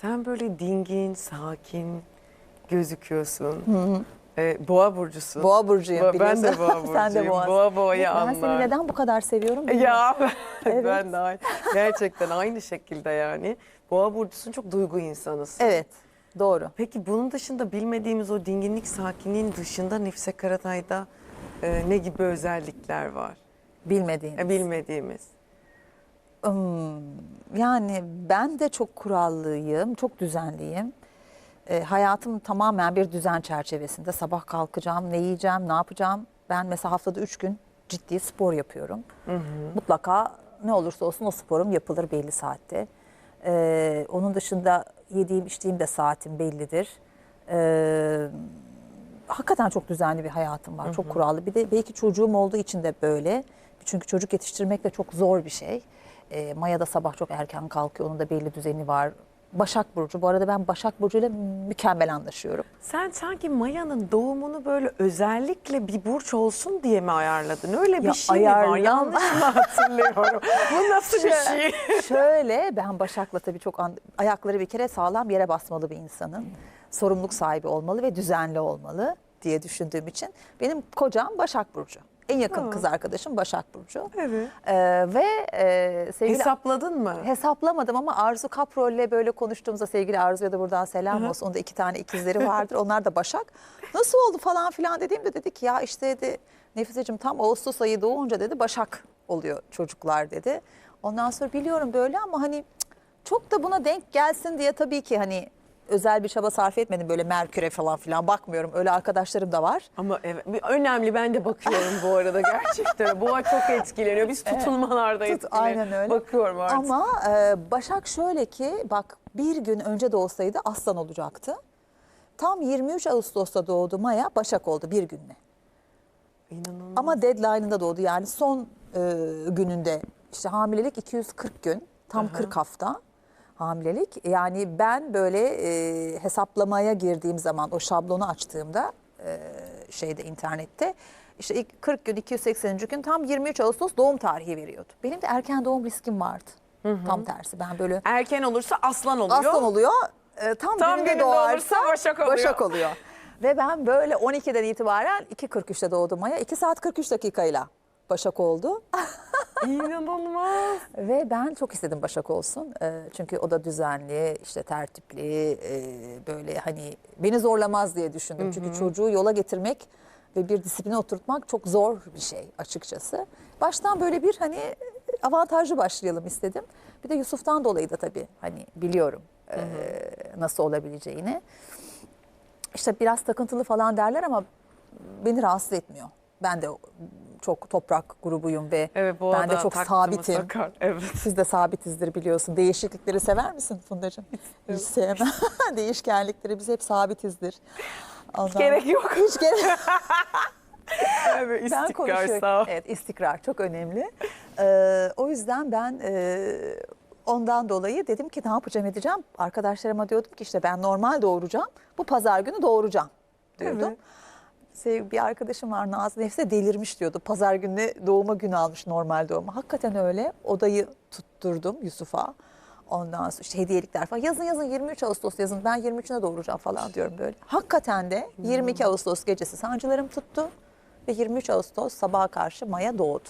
Sen böyle dingin, sakin gözüküyorsun. Ee, boğa burcusun. Boğa burcuyum Boğa- biliyorsun. Ben de boğa burcuyum. Sen de. Boğa boğayı Ben anlar. seni neden bu kadar seviyorum. Ya ben, Evet. ben de aynı. Gerçekten aynı şekilde yani. Boğa burcusun çok duygu insanısın. Evet doğru. Peki bunun dışında bilmediğimiz o dinginlik, sakinliğin dışında Nefse Karatay'da e, ne gibi özellikler var? Bilmediğin. E, bilmediğimiz. Yani ben de çok kurallıyım, çok düzenliyim. E, hayatım tamamen bir düzen çerçevesinde. Sabah kalkacağım, ne yiyeceğim, ne yapacağım. Ben mesela haftada üç gün ciddi spor yapıyorum. Mutlaka ne olursa olsun o sporum yapılır belli saatte. E, onun dışında yediğim içtiğim de saatim bellidir. E, hakikaten çok düzenli bir hayatım var. Çok kurallı. Bir de belki çocuğum olduğu için de böyle. Çünkü çocuk yetiştirmek de çok zor bir şey. E, Maya da sabah çok erken kalkıyor. Onun da belli düzeni var. Başak Burcu. Bu arada ben Başak Burcu ile mükemmel anlaşıyorum. Sen sanki Maya'nın doğumunu böyle özellikle bir burç olsun diye mi ayarladın? Öyle bir Ya şey mi var? Yanlış mı hatırlıyorum? Bu nasıl bir şey? Şöyle ben Başak'la tabii çok an- ayakları bir kere sağlam yere basmalı bir insanın. Sorumluluk sahibi olmalı ve düzenli olmalı diye düşündüğüm için. Benim kocam Başak Burcu. En yakın kız arkadaşım Başak Burcu. Evet. Ee, ve e, sevgili Hesapladın mı? Hesaplamadım ama Arzu Kaprol'le böyle konuştuğumuzda sevgili Arzu'ya da buradan selam olsun. Onda iki tane ikizleri vardır. Onlar da Başak. Nasıl oldu falan filan dediğimde dedi ki ya işte dedi Nefiseciğim tam Ağustos ayı doğunca dedi Başak oluyor çocuklar dedi. Ondan sonra biliyorum böyle ama hani çok da buna denk gelsin diye tabii ki hani özel bir çaba sarf etmedim böyle Merkür'e falan filan bakmıyorum. Öyle arkadaşlarım da var. Ama evet önemli ben de bakıyorum bu arada gerçekten. Boğa çok etkileniyor. Biz tutulmalarda Tut, etkileniyor. aynen öyle. Bakıyorum artık. Ama e, Başak şöyle ki bak bir gün önce de olsaydı aslan olacaktı. Tam 23 Ağustos'ta doğdu Maya Başak oldu bir günle. İnanılmaz. Ama deadline'ında doğdu yani son e, gününde işte hamilelik 240 gün tam 40 hafta hamilelik. Yani ben böyle e, hesaplamaya girdiğim zaman o şablonu açtığımda e, şeyde internette işte ilk 40 gün 280. gün tam 23 Ağustos doğum tarihi veriyordu. Benim de erken doğum riskim vardı. Tam tersi ben böyle Erken olursa aslan oluyor. aslan oluyor. E, tam, Tam gününde gününde doğarsa Başak oluyor. Başak oluyor. Ve ben böyle 12'den itibaren 2.43'te doğdum Maya. 2 saat 43 dakikayla Başak oldu. İnanılmaz. Ve ben çok istedim Başak olsun. E, çünkü o da düzenli, işte tertipli, e, böyle hani beni zorlamaz diye düşündüm. Çünkü çocuğu yola getirmek ve bir disipline oturtmak çok zor bir şey açıkçası. Baştan böyle bir hani avantajlı başlayalım istedim. Bir de Yusuf'tan dolayı da tabii hani biliyorum e, nasıl olabileceğini. İşte biraz takıntılı falan derler ama beni rahatsız etmiyor. Ben de çok toprak grubuyum ve Evet bu ben de çok sabitim. sakar. Evet. Siz de sabitizdir biliyorsun. Değişiklikleri sever misin Fundacığım? Hiç sevmem. Değişkenlikleri biz hep sabitizdir. Ondan- Gerek yok. Hiç gerek Evet, istikrar sağ. Evet istikrar çok önemli. Ee, o yüzden ben e, ondan dolayı dedim ki ne yapacağım edeceğim. Arkadaşlarıma diyordum ki işte ben normal doğuracağım. Bu pazar günü doğuracağım diyordum. Evet. Sev- Bir arkadaşım var Nazlı Nefse delirmiş diyordu. Pazar günü doğuma günü almış normal doğuma. Hakikaten öyle. Odayı tutturdum Yusuf'a. Ondan sonra işte hediyelikler falan. Yazın yazın 23 Ağustos yazın ben 23'üne doğuracağım falan diyorum böyle. Hakikaten de 22 Ağustos gecesi sancılarım tuttu. Ve 23 Ağustos sabaha karşı Maya doğdu.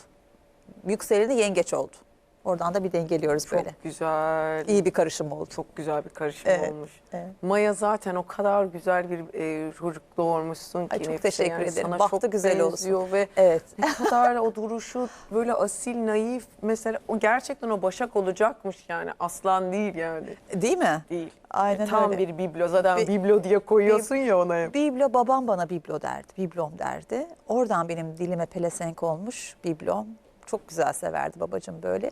Yükseleni yengeç oldu. Oradan da bir dengeliyoruz Çok böyle. güzel. İyi bir karışım oldu. Çok güzel bir karışım Evet, olmuş. evet. Maya zaten o kadar güzel bir e, çocuk doğurmuşsun ki. Ay, çok teşekkür ederim. Sana Bahtı çok güzel olsun. Ve Evet. ne kadar o duruşu böyle asil, naif. Mesela o gerçekten o başak olacakmış yani. Aslan değil yani. Değil mi? Değil. Aynen Tam öyle. bir biblo. Zaten Bi- biblo diye koyuyorsun ya ona hep. Biblo babam bana biblo derdi. Biblom derdi. Oradan benim dilime pelesenk olmuş biblom. Çok güzel severdi babacığım böyle.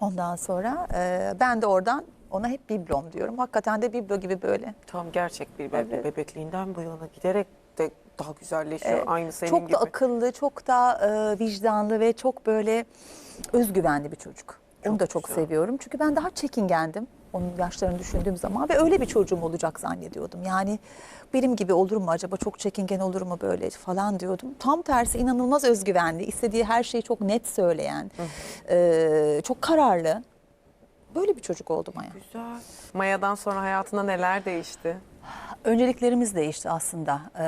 Ondan sonra e, ben de oradan ona hep biblom diyorum. Hakikaten de biblo gibi böyle. Tam gerçek bir bebe- Evet. bebekliğinden bu yana giderek de daha güzelleşiyor. Evet. Aynı senin çok gibi. da akıllı, çok da e, vicdanlı ve çok böyle özgüvenli bir çocuk. Onu Çok da çok güzel. seviyorum. Çünkü ben daha çekingendim. Onun yaşlarını düşündüğüm zaman ve öyle bir çocuğum olacak zannediyordum. Yani benim gibi olur mu acaba çok çekingen olur mu böyle falan diyordum. Tam tersi inanılmaz özgüvenli, istediği her şeyi çok net söyleyen, e, çok kararlı. Böyle bir çocuk oldu Maya. Güzel. Maya'dan sonra hayatında neler değişti? Önceliklerimiz değişti aslında. Ee,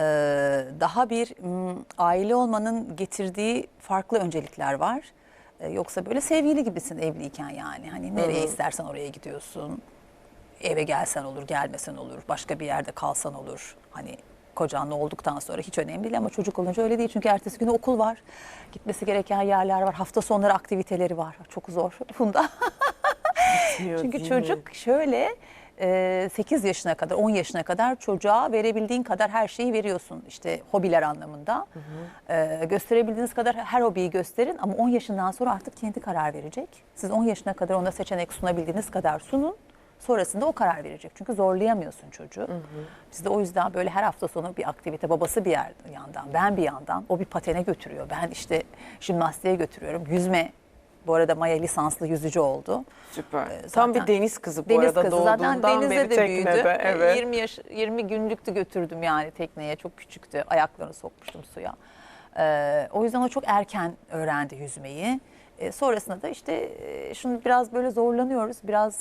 daha bir m, aile olmanın getirdiği farklı öncelikler var. Ee, yoksa böyle sevgili gibisin evliyken yani. Hani nereye istersen oraya gidiyorsun. Eve gelsen olur, gelmesen olur. Başka bir yerde kalsan olur. Hani kocanla olduktan sonra hiç önemli değil ama çocuk olunca öyle değil. Çünkü ertesi günü okul var. Gitmesi gereken yerler var. Hafta sonları aktiviteleri var. Çok zor bunda. Bitmiyor Çünkü çocuk şöyle e, 8 yaşına kadar 10 yaşına kadar çocuğa verebildiğin kadar her şeyi veriyorsun. İşte hobiler anlamında. E, gösterebildiğiniz kadar her hobiyi gösterin ama 10 yaşından sonra artık kendi karar verecek. Siz 10 yaşına kadar ona seçenek sunabildiğiniz kadar sunun. Sonrasında o karar verecek. Çünkü zorlayamıyorsun çocuğu. Biz de o yüzden böyle her hafta sonu bir aktivite, babası bir yer, yandan, ben bir yandan, o bir patene götürüyor. Ben işte jimnastiğe götürüyorum. Yüzme, bu arada Maya lisanslı yüzücü oldu. Süper. Ee, Tam bir zaten- deniz kızı bu Deniz arada kızı zaten doğduğundan denizde beri de büyüdü. teknede. Ee, Evet. 20 yaş 20 günlüktü götürdüm yani tekneye çok küçüktü. Ayaklarını sokmuştum suya. Ee, o yüzden o çok erken öğrendi yüzmeyi. Ee, sonrasında da işte e, şimdi biraz böyle zorlanıyoruz. Biraz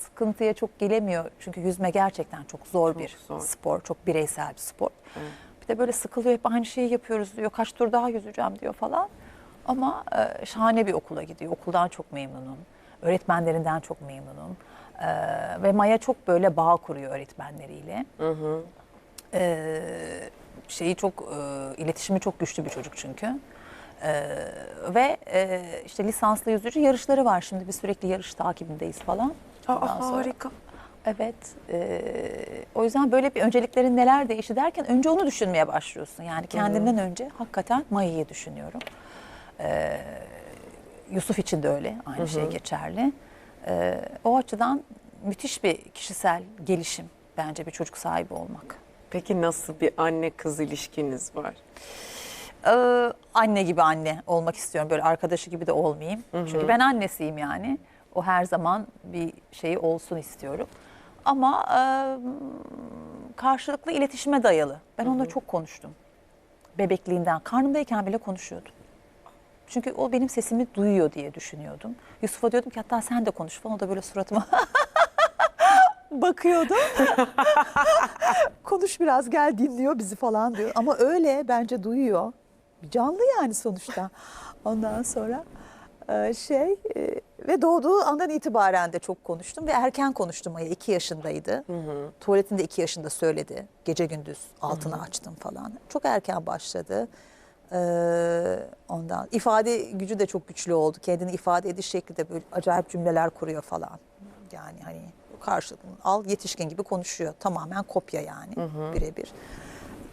sıkıntıya çok gelemiyor. Çünkü yüzme gerçekten çok zor Çok bir zor. spor. Çok bireysel bir spor. Bir de böyle sıkılıyor hep aynı şeyi yapıyoruz diyor. Kaç tur daha yüzeceğim diyor falan. Ama e, şahane bir okula gidiyor. Okuldan çok memnunum. Öğretmenlerinden çok memnunum. E, ve Maya çok böyle bağ kuruyor öğretmenleriyle. E, şeyi çok e, iletişimi çok güçlü bir çocuk çünkü. E, ve e, işte lisanslı yüzücü yarışları var şimdi biz sürekli yarış takibindeyiz falan. Ondan Aa, sonra- harika. Evet. e, o yüzden böyle bir önceliklerin neler değişti derken önce onu düşünmeye başlıyorsun. Yani kendinden önce hakikaten Maya'yı düşünüyorum. E, Yusuf için de öyle. Aynı şey geçerli. E, o açıdan müthiş bir kişisel gelişim bence bir çocuk sahibi olmak. Peki nasıl bir anne kız ilişkiniz var? Ee, anne gibi anne olmak istiyorum. Böyle arkadaşı gibi de olmayayım. Çünkü ben annesiyim yani. O her zaman bir şey olsun istiyorum. Ama e, karşılıklı iletişime dayalı. Ben onunla çok konuştum. Bebekliğinden. Karnımdayken bile konuşuyordum. Çünkü o benim sesimi duyuyor diye düşünüyordum. Yusuf'a diyordum ki hatta sen de konuş falan. O da böyle suratıma bakıyordu. Konuş biraz gel dinliyor bizi falan diyor. Ama öyle bence duyuyor. Canlı yani sonuçta. Ondan sonra e, şey e, ve doğduğu andan itibaren de çok konuştum ve erken konuştum Maya. iki yaşındaydı. Tuvaletinde iki yaşında söyledi. Gece gündüz altını açtım falan. Çok erken başladı. Ee, ondan ifade gücü de çok güçlü oldu. Kendini ifade ediş şekli de böyle acayip cümleler kuruyor falan. Yani hani karşılığını al yetişkin gibi konuşuyor. Tamamen kopya yani birebir.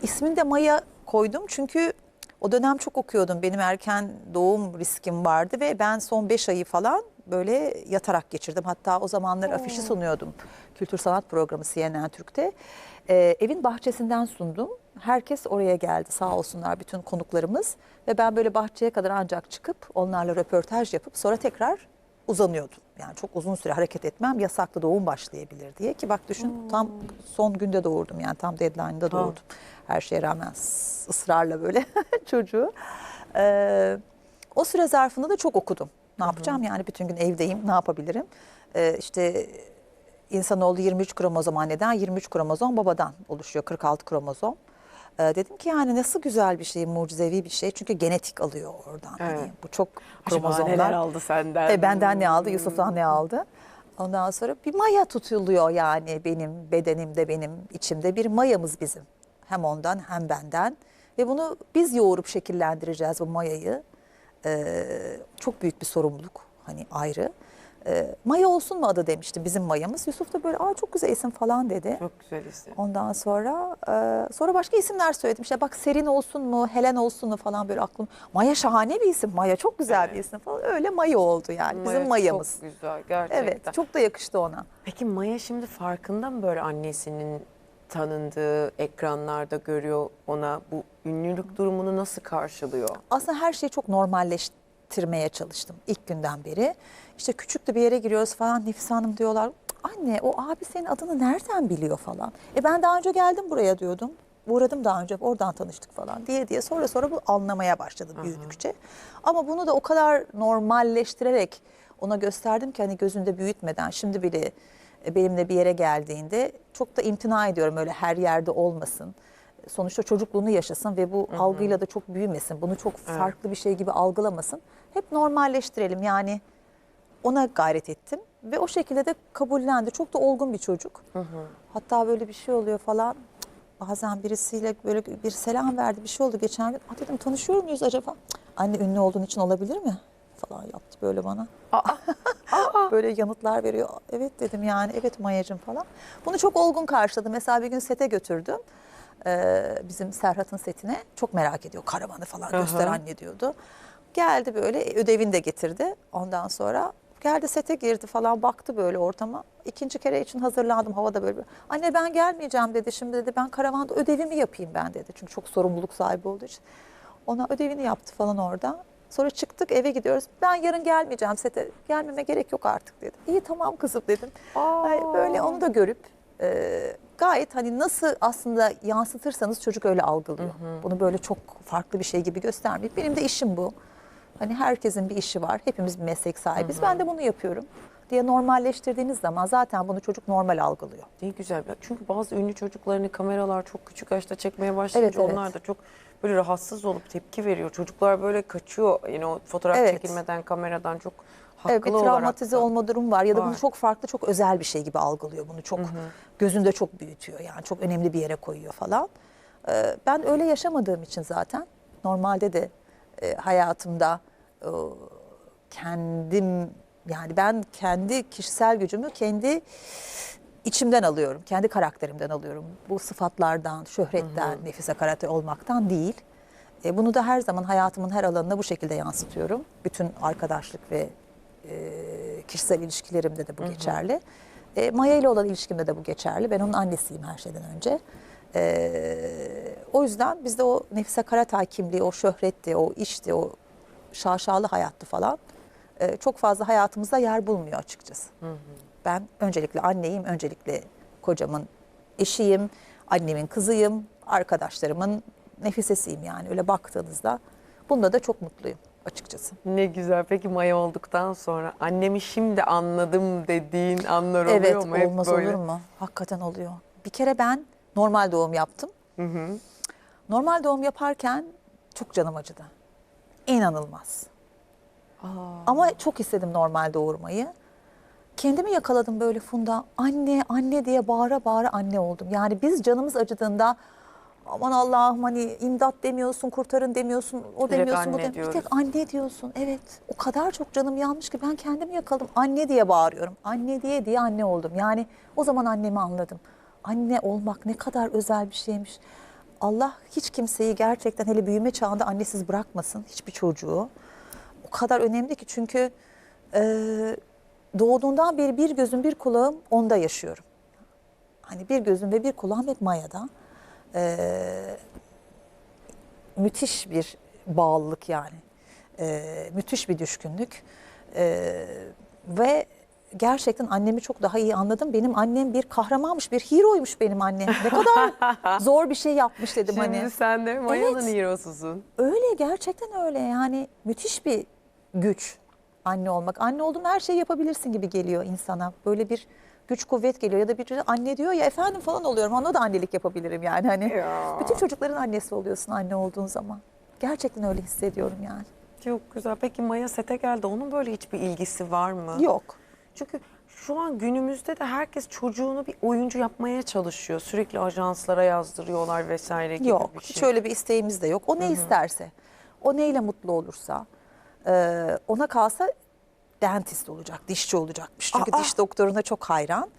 İsmini de Maya koydum çünkü o dönem çok okuyordum. Benim erken doğum riskim vardı ve ben son 5 ayı falan böyle yatarak geçirdim. Hatta o zamanlar afişi sunuyordum. Kültür Sanat Programı CNN Türk'te. Ee, evin bahçesinden sundum. Herkes oraya geldi sağ olsunlar bütün konuklarımız. Ve ben böyle bahçeye kadar ancak çıkıp onlarla röportaj yapıp sonra tekrar uzanıyordum. Yani çok uzun süre hareket etmem yasaklı doğum başlayabilir diye ki bak düşün tam son günde doğurdum yani tam deadline'da Tamam. doğurdum. Her şeye rağmen ısrarla böyle çocuğu. Ee, o süre zarfında da çok okudum. Ne yapacağım yani bütün gün evdeyim ne yapabilirim? Ee, işte insanoğlu 23 kromozom anneden 23 kromozom babadan oluşuyor 46 kromozom. Ee, dedim ki yani nasıl güzel bir şey mucizevi bir şey çünkü genetik alıyor oradan. Hani Evet. bu çok Acaba kromozomlar. neler aldı senden? E, benden ne aldı, Yusuf'tan ne aldı? Ondan sonra bir maya tutuluyor yani benim bedenimde, benim içimde bir mayamız bizim. Hem ondan hem benden. Ve bunu biz yoğurup şekillendireceğiz bu mayayı. Ee, çok büyük bir sorumluluk hani ayrı. Ee, maya olsun mu adı demişti bizim mayamız. Yusuf da böyle Aa, çok güzel isim falan dedi. Çok güzel isim. Ondan sonra e, sonra başka isimler söyledim. İşte bak Serin olsun mu, Helen olsun mu falan böyle aklım. Maya şahane bir isim. Maya çok güzel bir isim falan. Öyle Maya oldu yani Maya bizim mayamız. Çok güzel gerçekten. Evet, çok da yakıştı ona. Peki Maya şimdi farkında mı böyle annesinin tanındığı ekranlarda görüyor ona bu ünlülük durumunu nasıl karşılıyor? Aslında her şeyi çok normalleştirmeye çalıştım ilk günden beri. İşte küçük de bir yere giriyoruz falan Nefise Hanım diyorlar. Anne o abi senin adını nereden biliyor falan. E ben daha önce geldim buraya diyordum. Uğradım daha önce oradan tanıştık falan diye diye sonra sonra bu anlamaya başladı büyüdükçe. Ama bunu da o kadar normalleştirerek ona gösterdim ki hani gözünde büyütmeden şimdi bile e, benimle bir yere geldiğinde çok da imtina ediyorum öyle her yerde olmasın. Sonuçta çocukluğunu yaşasın ve bu algıyla da çok büyümesin. Bunu çok farklı bir şey gibi algılamasın. Hep normalleştirelim yani ona gayret ettim ve o şekilde de kabullendi. Çok da olgun bir çocuk. Hatta böyle bir şey oluyor falan. Bazen birisiyle böyle bir selam verdi bir şey oldu geçen gün. Aa dedim tanışıyor muyuz acaba? Anne ünlü olduğun için olabilir mi? Falan yaptı böyle bana. böyle yanıtlar veriyor. Evet dedim yani evet Mayacım falan. Bunu çok olgun karşıladı. Mesela bir gün sete götürdüm. Ee, bizim Serhat'ın setine. Çok merak ediyor karavanı falan göster Aha. anne diyordu. Geldi böyle ödevini de getirdi. Ondan sonra geldi sete girdi falan baktı böyle ortama. İkinci kere için hazırlandım havada böyle. Anne ben gelmeyeceğim dedi. Şimdi dedi ben karavanda ödevimi yapayım ben dedi. Çünkü çok sorumluluk sahibi olduğu için. Ona ödevini yaptı falan orada. Sonra çıktık eve gidiyoruz. Ben yarın gelmeyeceğim sete. Gelmeme gerek yok artık dedi. İyi tamam kızım dedim. Ay, Böyle onu da görüp e, gayet hani nasıl aslında yansıtırsanız çocuk öyle algılıyor. Bunu böyle çok farklı bir şey gibi göstermeyip benim de işim bu. Hani herkesin bir işi var. Hepimiz bir meslek sahibiz. Ben de bunu yapıyorum diye normalleştirdiğiniz zaman zaten bunu çocuk normal algılıyor. Ne güzel. Çünkü bazı ünlü çocuklarını kameralar çok küçük yaşta çekmeye başlayınca Evet, evet. onlar da çok böyle rahatsız olup tepki veriyor. Çocuklar böyle kaçıyor. Yani o fotoğraf Evet. çekilmeden kameradan çok haklı Evet, bir olarak. travmatize da. olma durum var ya da bunu Var. çok farklı, çok özel bir şey gibi algılıyor. Bunu çok gözünde çok büyütüyor yani çok önemli bir yere koyuyor falan. Ee, ben öyle yaşamadığım için zaten normalde de e, hayatımda e, kendim yani ben kendi kişisel gücümü kendi içimden alıyorum. Kendi karakterimden alıyorum. Bu sıfatlardan, şöhretten, nefise karate olmaktan değil. E, bunu da her zaman hayatımın her alanına bu şekilde yansıtıyorum. Bütün arkadaşlık ve kişisel ilişkilerimde de bu geçerli. E, Maya ile olan ilişkimde de bu geçerli. Ben onun annesiyim her şeyden önce. E, o yüzden bizde o Nefise Karatay kimliği, o şöhretti, o işti, o şaşalı hayattı falan e, çok fazla hayatımızda yer bulmuyor açıkçası. Ben öncelikle anneyim, öncelikle kocamın eşiyim, annemin kızıyım, arkadaşlarımın nefisesiyim yani öyle baktığınızda. Bunda da çok mutluyum açıkçası. Ne güzel. Peki Maya olduktan sonra annemi şimdi anladım dediğin anlar oluyor Evet mu? Hep olmaz böyle. olur mu? Hakikaten oluyor. Bir kere ben normal doğum yaptım. Normal doğum yaparken çok canım acıdı. İnanılmaz. Ama çok istedim normal doğurmayı. Kendimi yakaladım böyle Funda. Anne, anne diye bağıra bağıra anne oldum. Yani biz canımız acıdığında aman Allah'ım hani imdat demiyorsun, kurtarın demiyorsun, o Direkt demiyorsun, bu anne demiyorsun. Bir tek anne diyorsun. Evet. O kadar çok canım yanmış ki ben kendimi yakaladım. Anne diye bağırıyorum. Anne diye diye anne oldum. Yani o zaman annemi anladım. Anne olmak ne kadar özel bir şeymiş. Allah hiç kimseyi gerçekten hele büyüme çağında annesiz bırakmasın hiçbir çocuğu. O kadar önemli ki çünkü e, doğduğundan beri bir gözüm bir kulağım onda yaşıyorum. Hani bir gözüm ve bir kulağım hep Maya'da. E, müthiş bir bağlılık yani. E, müthiş bir düşkünlük. E, ve gerçekten annemi çok daha iyi anladım. Benim annem bir kahramanmış, bir heroymuş benim annem. Ne kadar zor bir şey yapmış dedim Şimdi hani. sen de Maya'nın Evet. hero'susun. Öyle gerçekten öyle yani müthiş bir güç anne olmak. Anne oldum her şeyi yapabilirsin gibi geliyor insana. Böyle bir güç kuvvet geliyor ya da bir anne diyor ya efendim falan oluyorum. Ona da annelik yapabilirim yani hani. Ya. Bütün çocukların annesi oluyorsun anne olduğun zaman. Gerçekten öyle hissediyorum yani. Çok güzel. Peki Maya sete geldi. Onun böyle hiçbir ilgisi var mı? Yok. Çünkü şu an günümüzde de herkes çocuğunu bir oyuncu yapmaya çalışıyor. Sürekli ajanslara yazdırıyorlar vesaire gibi Yok. bir şey. Hiç öyle bir isteğimiz de yok. O ne isterse, o neyle mutlu olursa, ona kalsa dentist olacak, dişçi olacakmış. Çünkü Aa! diş doktoruna çok hayran.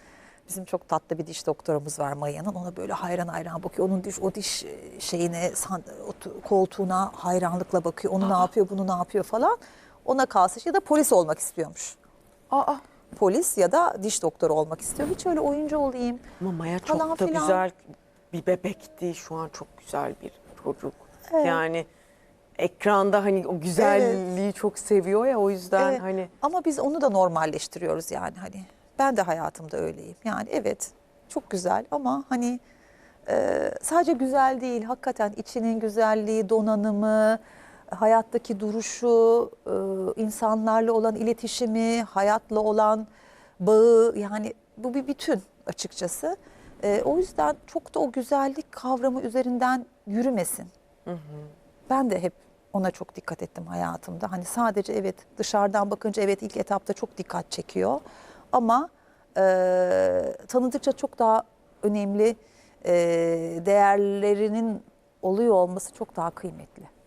Bizim çok tatlı bir diş doktorumuz var Maya'nın. Ona böyle hayran hayran bakıyor. Onun diş o diş e, şeyine san- koltuğuna hayranlıkla bakıyor. Onu ne yapıyor, bunu ne yapıyor falan. Ona kalsa ya da polis olmak istiyormuş. Aa, Polis ya da diş doktoru olmak istiyor. Hiç öyle oyuncu olayım. ama Maya çok Falan da filan. güzel bir bebekti. Şu an çok güzel bir çocuk. Evet. Yani ekranda hani o güzelliği çok seviyor ya o yüzden Evet. hani Ama biz onu da normalleştiriyoruz yani hani. Ben de hayatımda öyleyim. Yani evet çok güzel ama hani e, sadece güzel değil. Hakikaten içinin güzelliği, donanımı, hayattaki duruşu, e, insanlarla olan iletişimi, hayatla olan bağı yani bu bir bütün açıkçası. E, o yüzden çok da o güzellik kavramı üzerinden yürümesin. Ben de hep ona çok dikkat ettim hayatımda. Hani sadece evet dışarıdan bakınca evet ilk etapta çok dikkat çekiyor. Ama e, tanıdıkça çok daha önemli e, değerlerinin oluyor olması çok daha kıymetli.